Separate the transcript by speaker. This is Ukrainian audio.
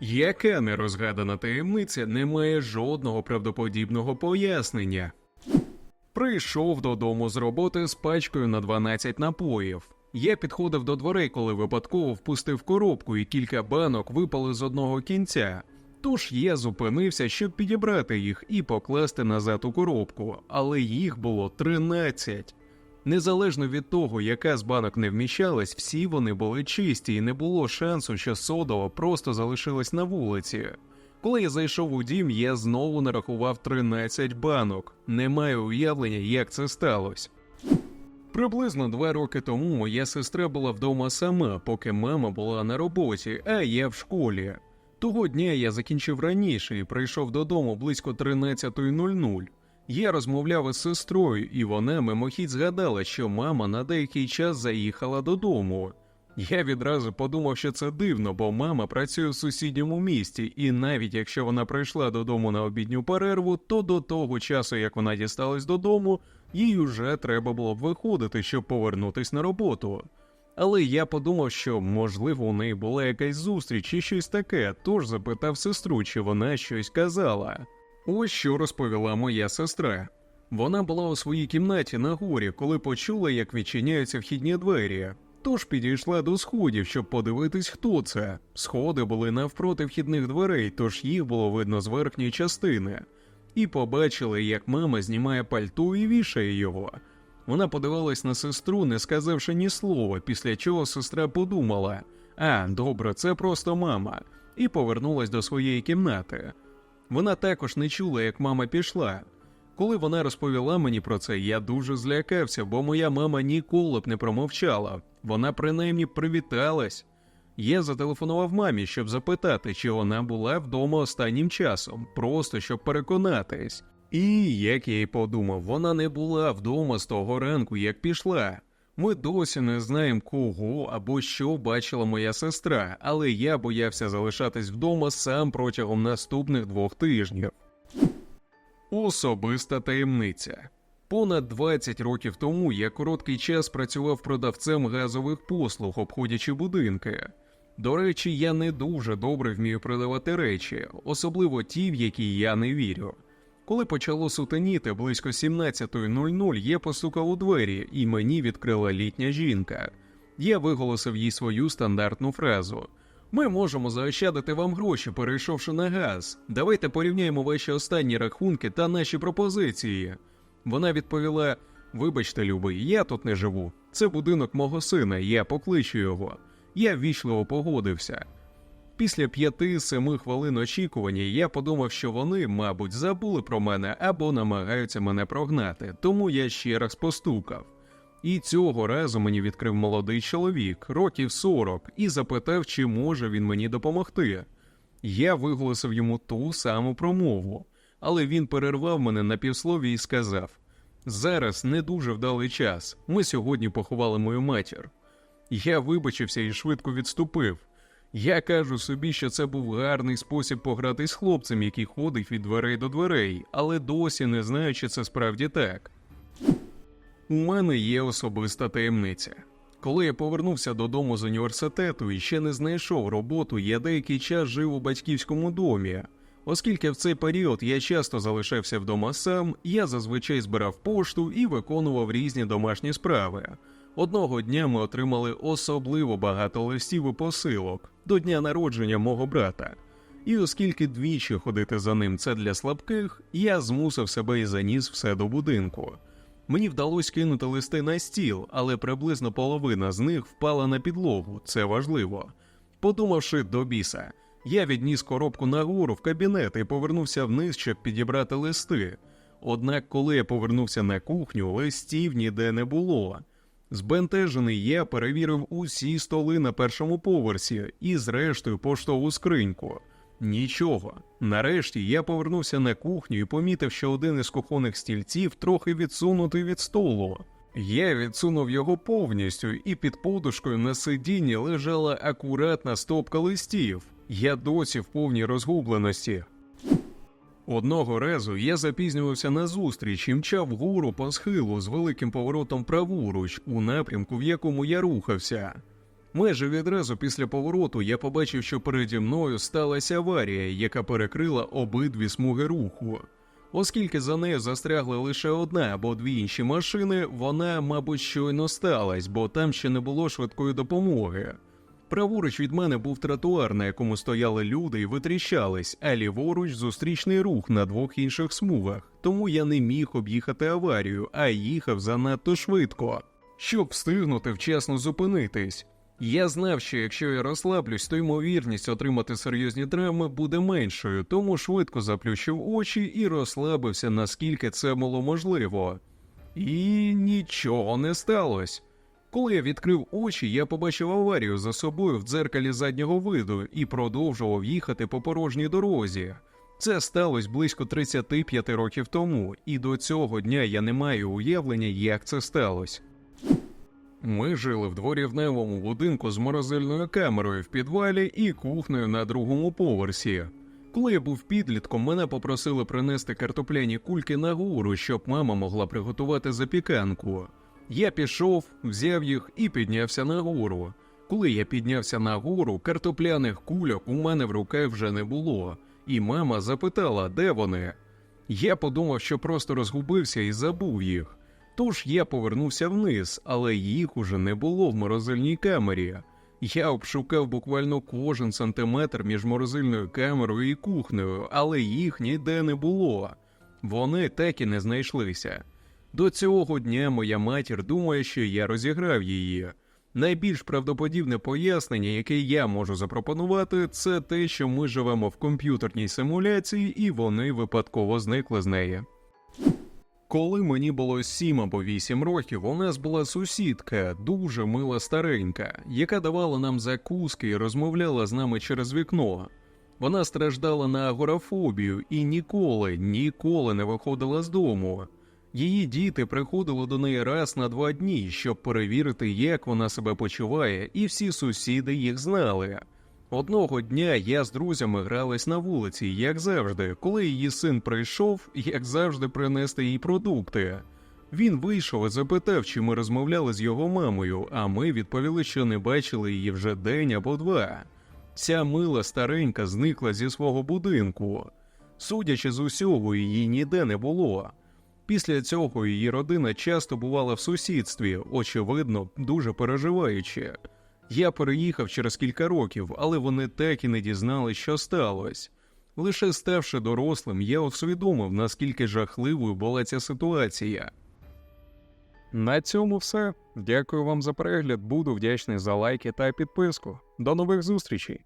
Speaker 1: Яка нерозгадана таємниця не має жодного правдоподібного пояснення. Прийшов додому з роботи з пачкою на 12 напоїв. Я підходив до дверей, коли випадково впустив коробку, і кілька банок випали з одного кінця. Тож я зупинився, щоб підібрати їх і покласти назад у коробку, але їх було 13. Незалежно від того, яка з банок не вміщалась, всі вони були чисті, і не було шансу, що содова просто залишилась на вулиці. Коли я зайшов у дім, я знову нарахував 13 банок. Не маю уявлення, як це сталося. Приблизно два роки тому моя сестра була вдома сама, поки мама була на роботі, а я в школі. Того дня я закінчив раніше і прийшов додому близько 13.00. Я розмовляв із сестрою, і вона мимохідь згадала, що мама на деякий час заїхала додому. Я відразу подумав, що це дивно, бо мама працює в сусідньому місті, і навіть якщо вона прийшла додому на обідню перерву, то до того часу, як вона дісталась додому, їй уже треба було б виходити, щоб повернутись на роботу. Але я подумав, що можливо у неї була якась зустріч чи щось таке, тож запитав сестру, чи вона щось казала. Ось що розповіла моя сестра. Вона була у своїй кімнаті на горі, коли почула, як відчиняються вхідні двері. Тож підійшла до сходів, щоб подивитись, хто це. Сходи були навпроти вхідних дверей, тож їх було видно з верхньої частини. І побачили, як мама знімає пальто і вішає його. Вона подивилась на сестру, не сказавши ні слова, після чого сестра подумала: а, добре, це просто мама, і повернулась до своєї кімнати. Вона також не чула, як мама пішла. Коли вона розповіла мені про це, я дуже злякався, бо моя мама ніколи б не промовчала. Вона принаймні привіталась. Я зателефонував мамі, щоб запитати, чи вона була вдома останнім часом, просто щоб переконатись. І як я й подумав, вона не була вдома з того ранку, як пішла. Ми досі не знаємо, кого або що бачила моя сестра, але я боявся залишатись вдома сам протягом наступних двох тижнів. Особиста таємниця. Понад 20 років тому я короткий час працював продавцем газових послуг, обходячи будинки. До речі, я не дуже добре вмію продавати речі, особливо ті, в які я не вірю. Коли почало сутеніти близько 17.00, я постукав у двері, і мені відкрила літня жінка. Я виголосив їй свою стандартну фразу: Ми можемо заощадити вам гроші, перейшовши на газ. Давайте порівняємо ваші останні рахунки та наші пропозиції. Вона відповіла: Вибачте, любий, я тут не живу. Це будинок мого сина, я покличу його. Я ввічливо погодився. Після п'яти-семи хвилин очікування я подумав, що вони, мабуть, забули про мене або намагаються мене прогнати, тому я ще раз постукав. І цього разу мені відкрив молодий чоловік, років 40, і запитав, чи може він мені допомогти. Я виголосив йому ту саму промову, але він перервав мене на півслові і сказав: Зараз не дуже вдалий час. Ми сьогодні поховали мою матір. Я вибачився і швидко відступив. Я кажу собі, що це був гарний спосіб пограти з хлопцем, який ходить від дверей до дверей, але досі не знаю, чи це справді так. У мене є особиста таємниця. Коли я повернувся додому з університету і ще не знайшов роботу, я деякий час жив у батьківському домі. Оскільки в цей період я часто залишався вдома сам, я зазвичай збирав пошту і виконував різні домашні справи. Одного дня ми отримали особливо багато листів і посилок до дня народження мого брата. І оскільки двічі ходити за ним це для слабких, я змусив себе і заніс все до будинку. Мені вдалося кинути листи на стіл, але приблизно половина з них впала на підлогу, це важливо. Подумавши до біса, я відніс коробку нагору в кабінет і повернувся вниз, щоб підібрати листи. Однак, коли я повернувся на кухню, листів ніде не було. Збентежений я перевірив усі столи на першому поверсі і, зрештою, поштову скриньку. Нічого. Нарешті я повернувся на кухню і помітив, що один із кухонних стільців трохи відсунутий від столу. Я відсунув його повністю, і під подушкою на сидінні лежала акуратна стопка листів. Я досі в повній розгубленості. Одного разу я запізнювався на зустріч і мчав вгору по схилу з великим поворотом праворуч у напрямку, в якому я рухався. Майже відразу після повороту я побачив, що переді мною сталася аварія, яка перекрила обидві смуги руху. Оскільки за нею застрягли лише одна або дві інші машини, вона, мабуть, щойно сталась, бо там ще не було швидкої допомоги. Праворуч від мене був тротуар, на якому стояли люди і витріщались, а ліворуч зустрічний рух на двох інших смугах, тому я не міг об'їхати аварію, а їхав занадто швидко, щоб встигнути вчасно зупинитись. Я знав, що якщо я розслаблюсь, то ймовірність отримати серйозні травми буде меншою, тому швидко заплющив очі і розслабився, наскільки це було можливо. І нічого не сталося. Коли я відкрив очі, я побачив аварію за собою в дзеркалі заднього виду і продовжував їхати по порожній дорозі. Це сталося близько 35 років тому, і до цього дня я не маю уявлення, як це сталося. Ми жили в дворівневому будинку з морозильною камерою в підвалі і кухнею на другому поверсі. Коли я був підлітком, мене попросили принести картопляні кульки на гору, щоб мама могла приготувати запіканку. Я пішов, взяв їх і піднявся на гору. Коли я піднявся на гору, картопляних кульок у мене в руках вже не було, і мама запитала, де вони. Я подумав, що просто розгубився і забув їх. Тож я повернувся вниз, але їх уже не було в морозильній камері. Я обшукав буквально кожен сантиметр між морозильною камерою і кухнею, але їх ніде не було. Вони так і не знайшлися. До цього дня моя матір думає, що я розіграв її. Найбільш правдоподібне пояснення, яке я можу запропонувати, це те, що ми живемо в комп'ютерній симуляції і вони випадково зникли з неї. Коли мені було 7 або 8 років, у нас була сусідка, дуже мила старенька, яка давала нам закуски і розмовляла з нами через вікно. Вона страждала на агорафобію і ніколи, ніколи не виходила з дому. Її діти приходили до неї раз на два дні, щоб перевірити, як вона себе почуває, і всі сусіди їх знали. Одного дня я з друзями грались на вулиці, як завжди, коли її син прийшов, як завжди, принести їй продукти. Він вийшов і запитав, чи ми розмовляли з його мамою, а ми відповіли, що не бачили її вже день або два. Ця мила старенька зникла зі свого будинку. Судячи з усього, її ніде не було. Після цього її родина часто бувала в сусідстві, очевидно, дуже переживаючи. Я переїхав через кілька років, але вони так і не дізнали, що сталося. Лише ставши дорослим, я усвідомив, наскільки жахливою була ця ситуація. На цьому все. Дякую вам за перегляд. Буду вдячний за лайки та підписку. До нових зустрічей!